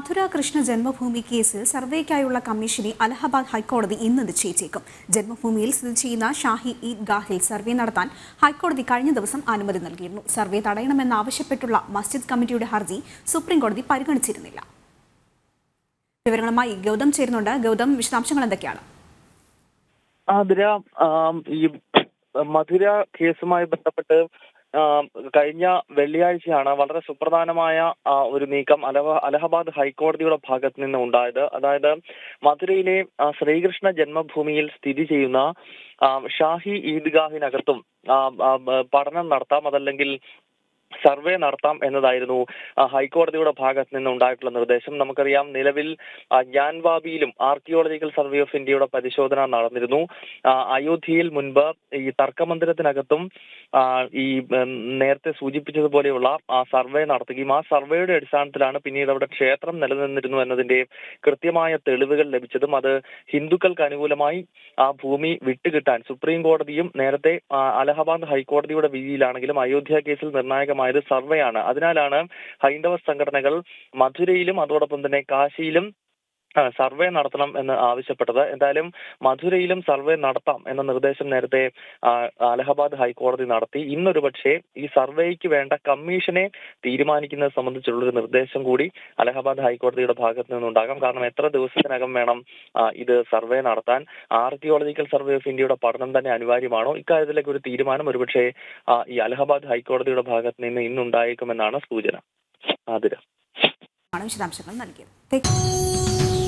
മധുര കൃഷ്ണ ജന്മഭൂമി കേസിൽ സർവേക്കായുള്ള കമ്മീഷനെ അലഹബാദ് ഹൈക്കോടതി ഇന്ന് നിശ്ചയിച്ചേക്കും. ജന്മഭൂമിയിൽ സ്ഥിതി ചെയ്യുന്ന ഷാഹി ഈദ് ഗാഹിൽ സർവേ നടത്താൻ ഹൈക്കോടതി കഴിഞ്ഞ ദിവസം അനുമതി നൽകിയിരുന്നു. സർവേ തടയണമെന്നാവശ്യപ്പെട്ടുള്ള മസ്ജിദ് കമ്മിറ്റിയുടെ ഹർജി സുപ്രീംകോടതി പരിഗണിച്ചിരുന്നില്ല. വിവരങ്ങളുമായി ഗൗതം ചേരുന്നുണ്ട്. ഗൗതം വിശദാംശങ്ങൾ എന്തൊക്കെയാണ്? മധുര കേസുമായി ബന്ധപ്പെട്ട് കഴിഞ്ഞ വെള്ളിയാഴ്ചയാണ് വളരെ സുപ്രധാനമായ ഒരു നീക്കം അലഹ അലഹബാദ് ഹൈക്കോടതിയുടെ ഭാഗത്ത് നിന്ന് ഉണ്ടായത്. അതായത് മധുരയിലെ ശ്രീകൃഷ്ണ ജന്മഭൂമിയിൽ സ്ഥിതി ചെയ്യുന്ന ഷാഹി ഈദ്ഗാഹിനകത്തും പഠനം നടത്താം അതല്ലെങ്കിൽ സർവേ നടത്താം എന്നതായിരുന്നു ഹൈക്കോടതിയുടെ ഭാഗത്ത് നിന്ന് ഉണ്ടായിട്ടുള്ള നിർദ്ദേശം. നമുക്കറിയാം നിലവിൽ ജ്ഞാൻവാബിയിലും ആർക്കിയോളജിക്കൽ സർവേ ഓഫ് ഇന്ത്യയുടെ പരിശോധന നടന്നിരുന്നു. അയോധ്യയിൽ മുൻപ് ഈ തർക്കമന്ദിരത്തിനകത്തും ഈ നേരത്തെ സൂചിപ്പിച്ചതുപോലെയുള്ള സർവേ നടത്തുകയും ആ സർവേയുടെ അടിസ്ഥാനത്തിലാണ് പിന്നീട് അവിടെ ക്ഷേത്രം നിലനിന്നിരുന്നു എന്നതിന്റെ കൃത്യമായ തെളിവുകൾ ലഭിച്ചതും അത് ഹിന്ദുക്കൾക്ക് അനുകൂലമായി ആ ഭൂമി വിട്ടുകിട്ടാൻ സുപ്രീം കോടതിയും നേരത്തെ അലഹബാദ് ഹൈക്കോടതിയുടെ വിധിയിലാണെങ്കിലും അയോധ്യ കേസിൽ നിർണായകമായത് സർവേയാണ് അതിനാലാണ് ഹൈന്ദവ സംഘടനകൾ മധുരയിലും അതോടൊപ്പം തന്നെ കാശിയിലും സർവേ നടത്തണം എന്ന് ആവശ്യപ്പെട്ടത്. എന്തായാലും മധുരയിലും സർവേ നടത്താം എന്ന നിർദ്ദേശം നേരത്തെ അലഹബാദ് ഹൈക്കോടതി നടത്തി. ഇന്നൊരു പക്ഷേ ഈ സർവേക്ക് വേണ്ട കമ്മീഷനെ തീരുമാനിക്കുന്നത് സംബന്ധിച്ചുള്ളൊരു നിർദ്ദേശം കൂടി അലഹബാദ് ഹൈക്കോടതിയുടെ ഭാഗത്ത് നിന്നുണ്ടാകാം. കാരണം എത്ര ദിവസത്തിനകം വേണം ഇത് സർവേ നടത്താൻ. ആർക്കിയോളജിക്കൽ സർവേ ഓഫ് ഇന്ത്യയുടെ പഠനം തന്നെ അനിവാര്യമാണോ? ഇക്കാര്യത്തിലേക്ക് ഒരു തീരുമാനം ഒരുപക്ഷെ ഈ അലഹബാദ് ഹൈക്കോടതിയുടെ ഭാഗത്ത് നിന്ന് ഇന്നുണ്ടായേക്കുമെന്നാണ് സൂചന. ആതിര. വിശദാംശങ്ങൾ നൽകിയത്.